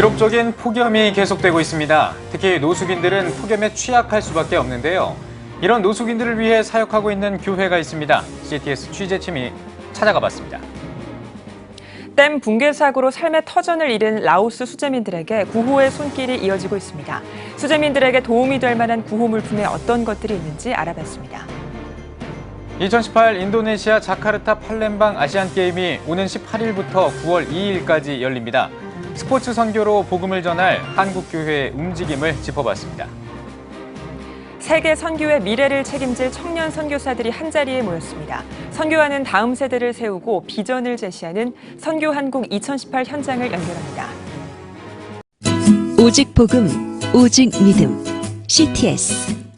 기록적인 폭염이 계속되고 있습니다. 특히 노숙인들은 폭염에 취약할 수밖에 없는데요. 이런 노숙인들을 위해 사역하고 있는 교회가 있습니다. CTS 취재팀이 찾아가 봤습니다. 댐 붕괴 사고로 삶의 터전을 잃은 라오스 수재민들에게 구호의 손길이 이어지고 있습니다. 수재민들에게 도움이 될 만한 구호 물품에 어떤 것들이 있는지 알아봤습니다. 2018 인도네시아 자카르타 팔렘방 아시안 게임이 오는 18일부터 9월 2일까지 열립니다. 스포츠 선교로 복음을 전할 한국 교회의 움직임을 짚어봤습니다. 세계 선교의 미래를 책임질 청년 선교사들이 한자리에 모였습니다. 선교하는 다음 세대를 세우고 비전을 제시하는 선교 한국 2018 현장을 연결합니다. 오직 복음, 오직 믿음. CTS